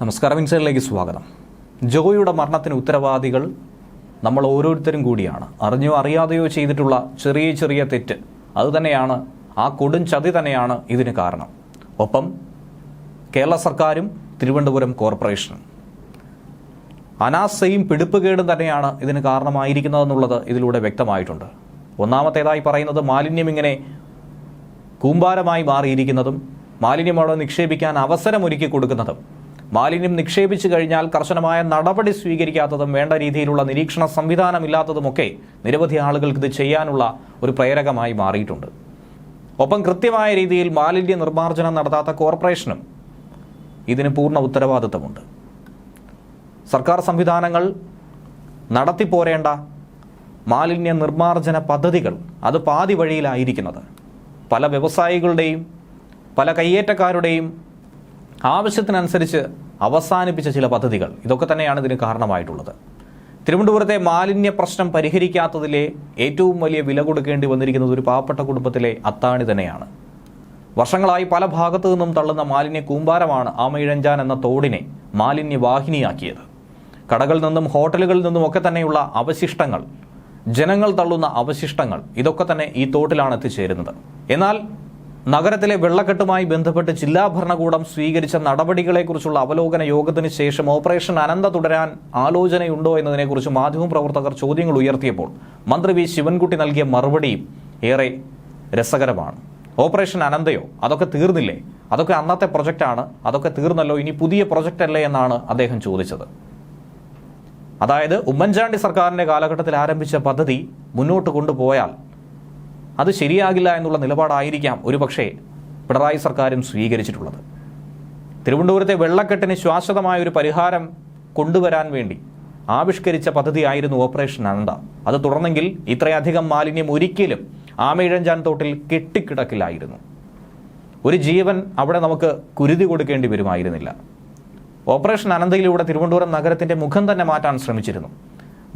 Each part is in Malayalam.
നമസ്കാരം ഇൻസൈഡിലേക്ക് സ്വാഗതം. ജോയിയുടെ മരണത്തിന് ഉത്തരവാദികൾ നമ്മൾ ഓരോരുത്തരും കൂടിയാണ്. അറിഞ്ഞോ അറിയാതെയോ ചെയ്തിട്ടുള്ള ചെറിയ ചെറിയ തെറ്റ് അതുതന്നെയാണ് ആ കൊടും ചതി തന്നെയാണ് ഇതിന് കാരണം. ഒപ്പം കേരള സർക്കാരും തിരുവനന്തപുരം കോർപ്പറേഷനും. അനാസ്ഥയും പിടിപ്പുകേടും തന്നെയാണ് ഇതിന് കാരണമായിരിക്കുന്നതെന്നുള്ളത് ഇതിലൂടെ വ്യക്തമായിട്ടുണ്ട്. ഒന്നാമത്തേതായി പറയുന്നത് മാലിന്യം ഇങ്ങനെ കൂമ്പാരമായി മാറിയിരിക്കുന്നതും മാലിന്യം അവിടെ നിക്ഷേപിക്കാൻ അവസരമൊരുക്കി കൊടുക്കുന്നതും. മാലിന്യം നിക്ഷേപിച്ചു കഴിഞ്ഞാൽ കർശനമായ നടപടി സ്വീകരിക്കാത്തതും വേണ്ട രീതിയിലുള്ള നിരീക്ഷണ സംവിധാനമില്ലാത്തതുമൊക്കെ നിരവധി ആളുകൾക്ക് ഇത് ചെയ്യാനുള്ള ഒരു പ്രേരകമായി മാറിയിട്ടുണ്ട്. ഒപ്പം കൃത്യമായ രീതിയിൽ മാലിന്യ നിർമ്മാർജനം നടത്താത്ത കോർപ്പറേഷനും ഇതിന് പൂർണ ഉത്തരവാദിത്തമുണ്ട്. സർക്കാർ സംവിധാനങ്ങൾ നടത്തിപ്പോരേണ്ട മാലിന്യ നിർമ്മാർജന പദ്ധതികൾ അത് പാതി വഴിയിലായിരിക്കുന്നത്. പല വ്യവസായികളുടെയും പല കയ്യേറ്റക്കാരുടെയും ആവശ്യത്തിനനുസരിച്ച് അവസാനിപ്പിച്ച ചില പദ്ധതികൾ. ഇതൊക്കെ തന്നെയാണ് ഇതിന് കാരണമായിട്ടുള്ളത്. തിരുവനന്തപുരത്തെ മാലിന്യ പ്രശ്നം പരിഹരിക്കാത്തതിലെ ഏറ്റവും വലിയ വില കൊടുക്കേണ്ടി വന്നിരിക്കുന്നത് ഒരു പാവപ്പെട്ട കുടുംബത്തിലെ അത്താണി തന്നെയാണ്. വർഷങ്ങളായി പല ഭാഗത്തു നിന്നും തള്ളുന്ന മാലിന്യ കൂമ്പാരമാണ് ആമയിഴഞ്ചാൻ എന്ന തോടിനെ മാലിന്യവാഹിനിയാക്കിയത് കടകളിൽ നിന്നും ഹോട്ടലുകളിൽ നിന്നും ഒക്കെ തന്നെയുള്ള അവശിഷ്ടങ്ങൾ ജനങ്ങൾ തള്ളുന്ന അവശിഷ്ടങ്ങൾ ഇതൊക്കെ തന്നെ ഈ തോട്ടിലാണ് എത്തിച്ചേരുന്നത്. എന്നാൽ നഗരത്തിലെ വെള്ളക്കെട്ടുമായി ബന്ധപ്പെട്ട് ജില്ലാ ഭരണകൂടം സ്വീകരിച്ച നടപടികളെക്കുറിച്ചുള്ള അവലോകന യോഗത്തിന് ശേഷം ഓപ്പറേഷൻ അനന്ത തുടരാൻ ആലോചനയുണ്ടോ എന്നതിനെക്കുറിച്ച് മാധ്യമപ്രവർത്തകർ ചോദ്യങ്ങൾ ഉയർത്തിയപ്പോൾ മന്ത്രി വി ശിവൻകുട്ടി നൽകിയ മറുപടിയും ഏറെ രസകരമാണ്. ഓപ്പറേഷൻ അനന്തയോ? അതൊക്കെ തീർന്നില്ലേ? അതൊക്കെ അന്നത്തെ പ്രൊജക്റ്റാണ്? അതൊക്കെ തീർന്നല്ലോ? ഇനി പുതിയ പ്രൊജക്റ്റ് അല്ലേ എന്നാണ് അദ്ദേഹം ചോദിച്ചത്. അതായത് ഉമ്മൻചാണ്ടി സർക്കാരിന്റെ കാലഘട്ടത്തിൽ ആരംഭിച്ച പദ്ധതി മുന്നോട്ട് കൊണ്ടുപോയാൽ അത് ശരിയാകില്ല എന്നുള്ള നിലപാടായിരിക്കാം ഒരുപക്ഷെ പിണറായി സർക്കാരും സ്വീകരിച്ചിട്ടുള്ളത്. തിരുവനന്തപുരത്തെ വെള്ളക്കെട്ടിന് ശാശ്വതമായ ഒരു പരിഹാരം കൊണ്ടുവരാൻ വേണ്ടി ആവിഷ്കരിച്ച പദ്ധതിയായിരുന്നു ഓപ്പറേഷൻ അനന്ത. അത് തുടർന്നെങ്കിൽ ഇത്രയധികം മാലിന്യം ഒരിക്കലും ആമയിഴഞ്ചാൻ തോട്ടിൽ കെട്ടിക്കിടക്കില്ലായിരുന്നു ഒരു ജീവൻ അവിടെ നമുക്ക് കുരുതി കൊടുക്കേണ്ടി വരുമായിരുന്നില്ല. ഓപ്പറേഷൻ അനന്തയിലൂടെ തിരുവനന്തപുരം നഗരത്തിന്റെ മുഖം തന്നെ മാറ്റാൻ ശ്രമിച്ചിരുന്നു.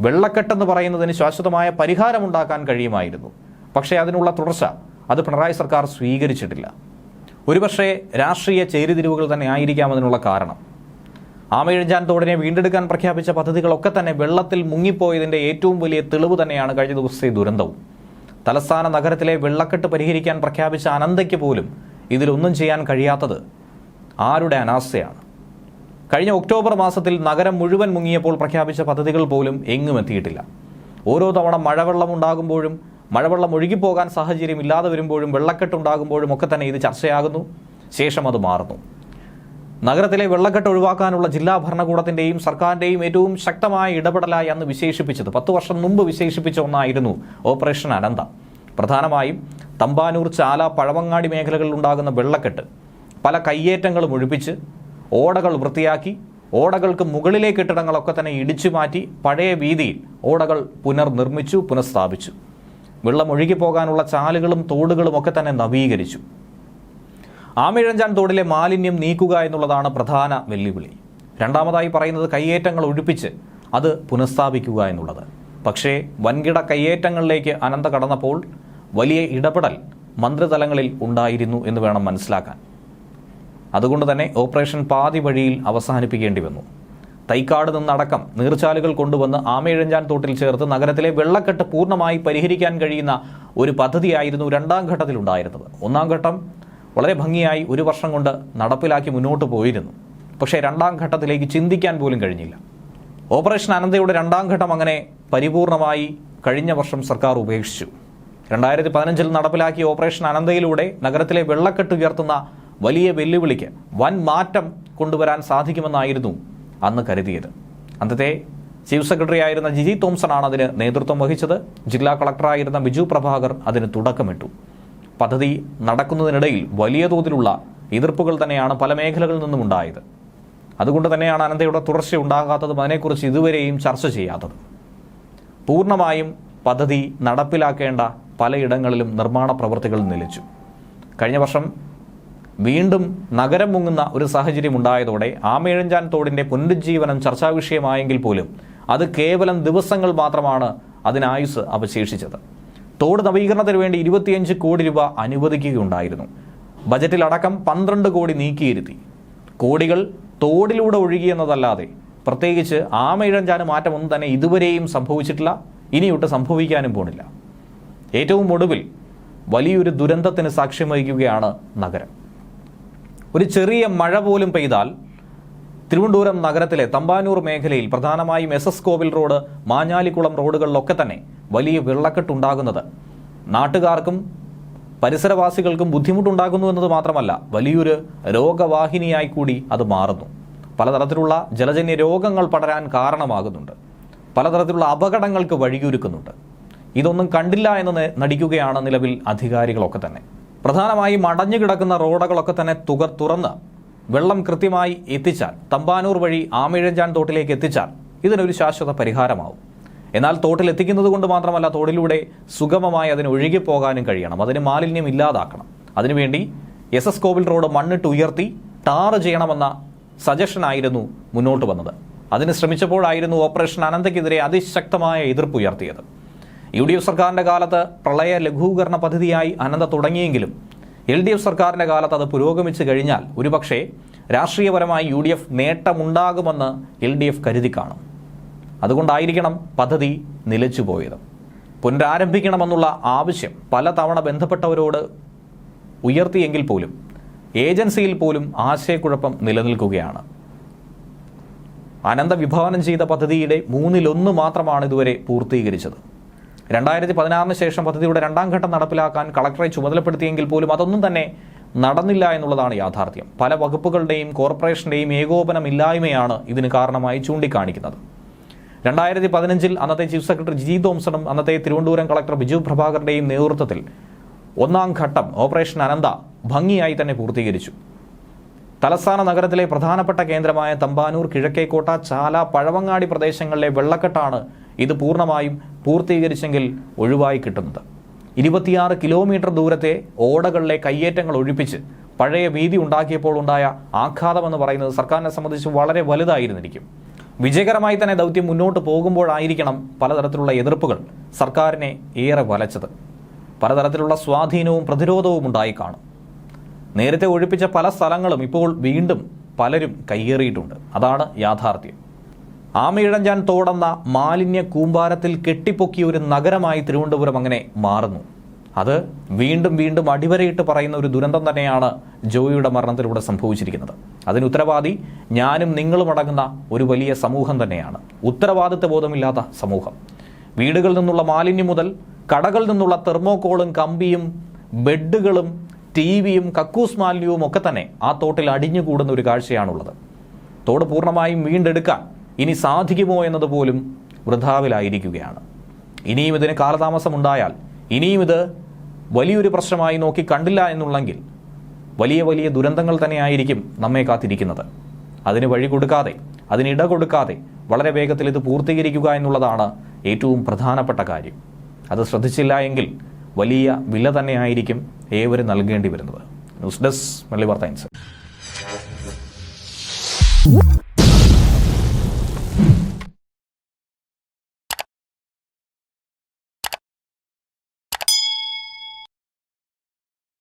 വെള്ളക്കെട്ടെന്ന് പറയുന്നതിന് ശാശ്വതമായ പരിഹാരമുണ്ടാക്കാൻ കഴിയുമായിരുന്നു. പക്ഷേ അതിനുള്ള തുടർച്ച അത് പിണറായി സർക്കാർ സ്വീകരിച്ചിട്ടില്ല. ഒരുപക്ഷെ രാഷ്ട്രീയ ചേരിതിരിവുകൾ തന്നെ ആയിരിക്കാം അതിനുള്ള കാരണം. ആമയിഴഞ്ചാൻ തോടിനെ വീണ്ടെടുക്കാൻ പ്രഖ്യാപിച്ച പദ്ധതികളൊക്കെ തന്നെ വെള്ളത്തിൽ മുങ്ങിപ്പോയതിന്റെ ഏറ്റവും വലിയ തെളിവ് തന്നെയാണ് കഴിഞ്ഞ ദിവസത്തെ ദുരന്തവും. തലസ്ഥാന നഗരത്തിലെ വെള്ളക്കെട്ട് പരിഹരിക്കാൻ പ്രഖ്യാപിച്ച അനന്തയ്ക്ക് പോലും ഇതിലൊന്നും ചെയ്യാൻ കഴിയാത്തത് ആരുടെ അനാസ്ഥയാണ്? കഴിഞ്ഞ ഒക്ടോബർ മാസത്തിൽ നഗരം മുഴുവൻ മുങ്ങിയപ്പോൾ പ്രഖ്യാപിച്ച പദ്ധതികൾ പോലും എങ്ങും എത്തിയിട്ടില്ല. ഓരോ തവണ മഴവെള്ളം ഉണ്ടാകുമ്പോഴും മഴവെള്ളം ഒഴുകിപ്പോകാൻ സാഹചര്യം ഇല്ലാതെ വരുമ്പോഴും വെള്ളക്കെട്ടുണ്ടാകുമ്പോഴും ഒക്കെ തന്നെ ഇത് ചർച്ചയാകുന്നു. ശേഷം അത് മാറുന്നു. നഗരത്തിലെ വെള്ളക്കെട്ട് ഒഴിവാക്കാനുള്ള ജില്ലാ ഭരണകൂടത്തിന്റെയും സർക്കാരിന്റെയും ഏറ്റവും ശക്തമായ ഇടപെടലായി അന്ന് വിശേഷിപ്പിച്ചത്. പത്ത് വർഷം മുമ്പ് വിശേഷിപ്പിച്ച ഒന്നായിരുന്നു ഓപ്പറേഷൻ അനന്ത. പ്രധാനമായും തമ്പാനൂർ ചാല പഴവങ്ങാടി മേഖലകളിൽ ഉണ്ടാകുന്ന വെള്ളക്കെട്ട്. പല കയ്യേറ്റങ്ങളും ഒഴിപ്പിച്ച് ഓടകൾ വൃത്തിയാക്കി ഓടകൾക്ക് മുകളിലെ കെട്ടിടങ്ങളൊക്കെ തന്നെ ഇടിച്ചു മാറ്റി പഴയ വീതിയിൽ ഓടകൾ പുനർനിർമ്മിച്ചു പുനഃസ്ഥാപിച്ചു. വെള്ളം ഒഴുകി പോകാനുള്ള ചാലുകളും തോടുകളും ഒക്കെ തന്നെ നവീകരിച്ചു. ആമിഴഞ്ചാൻ തോടിലെ മാലിന്യം നീക്കുക എന്നുള്ളതാണ് പ്രധാന വെല്ലുവിളി. രണ്ടാമതായി പറയുന്നത് കയ്യേറ്റങ്ങൾ ഒഴിപ്പിച്ച് അത് പുനഃസ്ഥാപിക്കുക എന്നുള്ളത്. പക്ഷേ വൻകിട കയ്യേറ്റങ്ങളിലേക്ക് അനന്ത കടന്നപ്പോൾ വലിയ ഇടപെടൽ മന്ത്രിതലങ്ങളിൽ ഉണ്ടായിരുന്നു എന്ന് വേണം മനസ്സിലാക്കാൻ. അതുകൊണ്ട് തന്നെ ഓപ്പറേഷൻ പാതി വഴിയിൽ അവസാനിപ്പിക്കേണ്ടി വന്നു. തൈക്കാട് നിന്നടക്കം നീർച്ചാലുകൾ കൊണ്ടുവന്ന് ആമയിഴഞ്ചാൻ തോട്ടിൽ ചേർത്ത് നഗരത്തിലെ വെള്ളക്കെട്ട് പൂർണമായി പരിഹരിക്കാൻ കഴിയുന്ന ഒരു പദ്ധതിയായിരുന്നു രണ്ടാം ഘട്ടത്തിലുണ്ടായിരുന്നത്. ഒന്നാം ഘട്ടം വളരെ ഭംഗിയായി ഒരു വർഷം കൊണ്ട് നടപ്പിലാക്കി മുന്നോട്ട് പോയിരുന്നു. പക്ഷേ രണ്ടാം ഘട്ടത്തിലേക്ക് ചിന്തിക്കാൻ പോലും കഴിഞ്ഞില്ല. ഓപ്പറേഷൻ അനന്തയുടെ രണ്ടാം ഘട്ടം അങ്ങനെ പരിപൂർണമായി കഴിഞ്ഞ വർഷം സർക്കാർ ഉപേക്ഷിച്ചു. രണ്ടായിരത്തി പതിനഞ്ചിൽ നടപ്പിലാക്കിയ ഓപ്പറേഷൻ അനന്തയിലൂടെ നഗരത്തിലെ വെള്ളക്കെട്ട് ഉയർത്തുന്ന വലിയ വെല്ലുവിളിക്ക് വൻ മാറ്റം കൊണ്ടുവരാൻ സാധിക്കുമെന്നായിരുന്നു അന്ന് കരുതിയത്. അന്നത്തെ ചീഫ് സെക്രട്ടറി ആയിരുന്ന ജിജി തോംസൺ ആണ് അതിന് നേതൃത്വം വഹിച്ചത്. ജില്ലാ കളക്ടറായിരുന്ന ബിജു പ്രഭാകർ അതിന് തുടക്കമിട്ടു. പദ്ധതി നടക്കുന്നതിനിടയിൽ വലിയ തോതിലുള്ള എതിർപ്പുകൾ തന്നെയാണ് പല മേഖലകളിൽ നിന്നും ഉണ്ടായത്. അതുകൊണ്ട് തന്നെയാണ് അനന്തയുടെ തുടർച്ച ഉണ്ടാകാത്തതും അതിനെക്കുറിച്ച് ഇതുവരെയും ചർച്ച ചെയ്യാത്തത്. പൂർണമായും പദ്ധതി നടപ്പിലാക്കേണ്ട പലയിടങ്ങളിലും നിർമ്മാണ പ്രവൃത്തികൾ നിലച്ചു. കഴിഞ്ഞ വർഷം വീണ്ടും നഗരം മുങ്ങുന്ന ഒരു സാഹചര്യം ഉണ്ടായതോടെ ആമേഴഞ്ചാൻ തോടിന്റെ പുനരുജ്ജീവനം ചർച്ചാ വിഷയമായെങ്കിൽ പോലും അത് കേവലം ദിവസങ്ങൾ മാത്രമാണ് അതിനായുസ് അവശേഷിച്ചത്. തോട് നവീകരണത്തിന് വേണ്ടി ഇരുപത്തിയഞ്ച് കോടി രൂപ അനുവദിക്കുകയുണ്ടായിരുന്നു. ബജറ്റിലടക്കം പന്ത്രണ്ട് കോടി നീക്കിയിരുത്തി. കോടികൾ തോടിലൂടെ ഒഴുകിയെന്നതല്ലാതെ പ്രത്യേകിച്ച് ആമയിഴഞ്ചാന് മാറ്റമൊന്നും തന്നെ ഇതുവരെയും സംഭവിച്ചിട്ടില്ല ഇനിയൊട്ട് സംഭവിക്കാനും പോണില്ല. ഏറ്റവും ഒടുവിൽ വലിയൊരു ദുരന്തത്തിന് സാക്ഷ്യം വഹിക്കുകയാണ് നഗരം. ഒരു ചെറിയ മഴ പോലും പെയ്താൽ തിരുവനന്തപുരം നഗരത്തിലെ തമ്പാനൂർ മേഖലയിൽ പ്രധാനമായും S S Kovil road Manjalikulam റോഡുകളിലൊക്കെ തന്നെ വലിയ വെള്ളക്കെട്ടുണ്ടാകുന്നത്. നാട്ടുകാർക്കും പരിസരവാസികൾക്കും ബുദ്ധിമുട്ടുണ്ടാകുന്നു എന്നത് മാത്രമല്ല വലിയൊരു രോഗവാഹിനിയായി കൂടി അത് മാറുന്നു. പലതരത്തിലുള്ള ജലജന്യ രോഗങ്ങൾ പടരാൻ കാരണമാകുന്നുണ്ട്. പലതരത്തിലുള്ള അപകടങ്ങൾക്ക് വഴിയൊരുക്കുന്നുണ്ട്. ഇതൊന്നും കണ്ടില്ല എന്ന് നടിക്കുകയാണ് നിലവിൽ അധികാരികളൊക്കെ തന്നെ. പ്രധാനമായും അടഞ്ഞു കിടക്കുന്ന റോഡുകളൊക്കെ തന്നെ തുക തുറന്ന് വെള്ളം കൃത്യമായി എത്തിച്ചാൽ തമ്പാനൂർ വഴി ആമിഴഞ്ചാൻ തോട്ടിലേക്ക് എത്തിച്ചാൽ ഇതിനൊരു ശാശ്വത പരിഹാരമാവും. എന്നാൽ തോട്ടിൽ എത്തിക്കുന്നത് കൊണ്ട് മാത്രമല്ല തോടിലൂടെ സുഗമമായി അതിന് ഒഴുകിപ്പോകാനും കഴിയണം. അതിന് മാലിന്യം ഇല്ലാതാക്കണം. അതിനുവേണ്ടി എസ് എസ് കോവിൽ റോഡ് മണ്ണിട്ട് ഉയർത്തി ടാർ ചെയ്യണമെന്ന സജഷനായിരുന്നു മുന്നോട്ട് വന്നത്. അതിന് ശ്രമിച്ചപ്പോഴായിരുന്നു ഓപ്പറേഷൻ അനന്തയ്ക്കെതിരെ അതിശക്തമായ എതിർപ്പ് ഉയർത്തിയത്. യു ഡി എഫ് സർക്കാരിന്റെ കാലത്ത് പ്രളയ ലഘൂകരണ പദ്ധതിയായി അനന്ത തുടങ്ങിയെങ്കിലും എൽ ഡി എഫ് സർക്കാരിന്റെ കാലത്ത് അത് പുരോഗമിച്ചു കഴിഞ്ഞാൽ ഒരുപക്ഷെ രാഷ്ട്രീയപരമായി യു ഡി എഫ് നേട്ടമുണ്ടാകുമെന്ന് എൽ ഡി എഫ് കരുതി കാണും. അതുകൊണ്ടായിരിക്കണം പദ്ധതി നിലച്ചുപോയത് പുനരാരംഭിക്കണമെന്നുള്ള ആവശ്യം പലതവണ ബന്ധപ്പെട്ടവരോട് ഉയർത്തിയെങ്കിൽ പോലും ഏജൻസിയിൽ പോലും ആശയക്കുഴപ്പം നിലനിൽക്കുകയാണ്. അനന്ത വിഭാവനം ചെയ്ത പദ്ധതിയുടെ മൂന്നിലൊന്ന് മാത്രമാണ് ഇതുവരെ പൂർത്തീകരിച്ചത്. രണ്ടായിരത്തി പതിനാറിന് ശേഷം പദ്ധതിയുടെ രണ്ടാം ഘട്ടം നടപ്പിലാക്കാൻ കളക്ടറെ ചുമതലപ്പെടുത്തിയെങ്കിൽ പോലും അതൊന്നും തന്നെ നടന്നില്ല എന്നുള്ളതാണ് യാഥാർത്ഥ്യം. പല വകുപ്പുകളുടെയും കോർപ്പറേഷന്റെയും ഏകോപനമില്ലായ്മയാണ് ഇതിന് കാരണമായി ചൂണ്ടിക്കാണിക്കുന്നത്. രണ്ടായിരത്തി പതിനഞ്ചിൽ അന്നത്തെ ചീഫ് സെക്രട്ടറി ജി തോംസണും അന്നത്തെ തിരുവനന്തപുരം കളക്ടർ ബിജു പ്രഭാകറുടെയും നേതൃത്വത്തിൽ ഒന്നാം ഘട്ടം ഓപ്പറേഷൻ അനന്ത ഭംഗിയായി തന്നെ പൂർത്തീകരിച്ചു. തലസ്ഥാന നഗരത്തിലെ പ്രധാനപ്പെട്ട കേന്ദ്രമായ തമ്പാനൂർ കിഴക്കേക്കോട്ട ചാല പഴവങ്ങാടി പ്രദേശങ്ങളിലെ വെള്ളക്കെട്ടാണ് ഇത് പൂർണമായും പൂർത്തീകരിച്ചെങ്കിൽ ഒഴിവായി കിട്ടുന്നത്. ഇരുപത്തിയാറ് കിലോമീറ്റർ ദൂരത്തെ ഓടകളിലെ കയ്യേറ്റങ്ങൾ ഒഴിപ്പിച്ച് പഴയ വീതി ഉണ്ടാക്കിയപ്പോൾ ഉണ്ടായ ആഘാതമെന്ന് പറയുന്നത് സർക്കാരിനെ സംബന്ധിച്ച് വളരെ വലുതായിരുന്നിരിക്കും. വിജയകരമായി തന്നെ ദൗത്യം മുന്നോട്ട് പോകുമ്പോഴായിരിക്കണം പലതരത്തിലുള്ള എതിർപ്പുകൾ സർക്കാരിനെ ഏറെ വലച്ചത്. പലതരത്തിലുള്ള സ്വാധീനവും പ്രതിരോധവും ഉണ്ടായി കാണും. നേരത്തെ ഒഴിപ്പിച്ച പല സ്ഥലങ്ങളും ഇപ്പോൾ വീണ്ടും പലരും കയ്യേറിയിട്ടുണ്ട്. അതാണ് യാഥാർത്ഥ്യം. ആമയിഴഞ്ചാൻ തോടെന്ന മാലിന്യ കൂമ്പാരത്തിൽ കെട്ടിപ്പൊക്കിയ ഒരു നഗരമായി തിരുവനന്തപുരം അങ്ങനെ മാറുന്നു. അത് വീണ്ടും വീണ്ടും അടിവരയിട്ട് പറയുന്ന ഒരു ദുരന്തം തന്നെയാണ് ജോയിയുടെ മരണത്തിലൂടെ സംഭവിച്ചിരിക്കുന്നത്. അതിന് ഉത്തരവാദി ഞാനും നിങ്ങളും അടങ്ങുന്ന ഒരു വലിയ സമൂഹം തന്നെയാണ്. ഉത്തരവാദിത്വ ബോധമില്ലാത്ത സമൂഹം. വീടുകളിൽ നിന്നുള്ള മാലിന്യം മുതൽ കടകളിൽ നിന്നുള്ള തെർമോകോളും കമ്പിയും ബെഡുകളും ടി വിയും കക്കൂസ് മാലിന്യവും ഒക്കെ തന്നെ ആ തോട്ടിൽ അടിഞ്ഞുകൂടുന്ന ഒരു കാഴ്ചയാണുള്ളത്. തോട് പൂർണമായും വീണ്ടെടുക്കാൻ ഇനി സാധിക്കുമോ എന്നത് പോലും വൃഥാവിലായിരിക്കുകയാണ്. ഇനിയും ഇതിന് കാലതാമസമുണ്ടായാൽ ഇനിയും ഇത് വലിയൊരു പ്രശ്നമായി നോക്കി കണ്ടില്ല എന്നുള്ളെങ്കിൽ വലിയ വലിയ ദുരന്തങ്ങൾ തന്നെയായിരിക്കും നമ്മെ കാത്തിരിക്കുന്നത്. അതിന് വഴി കൊടുക്കാതെ അതിനിട കൊടുക്കാതെ വളരെ വേഗത്തിൽ ഇത് പൂർത്തീകരിക്കുക എന്നുള്ളതാണ് ഏറ്റവും പ്രധാനപ്പെട്ട കാര്യം. അത് ശ്രദ്ധിച്ചില്ല എങ്കിൽ വലിയ വില തന്നെയായിരിക്കും ഏവരും നൽകേണ്ടി വരുന്നത്. ന്യൂസ് ഡെസ്ക് മല്ലി വാർത്ത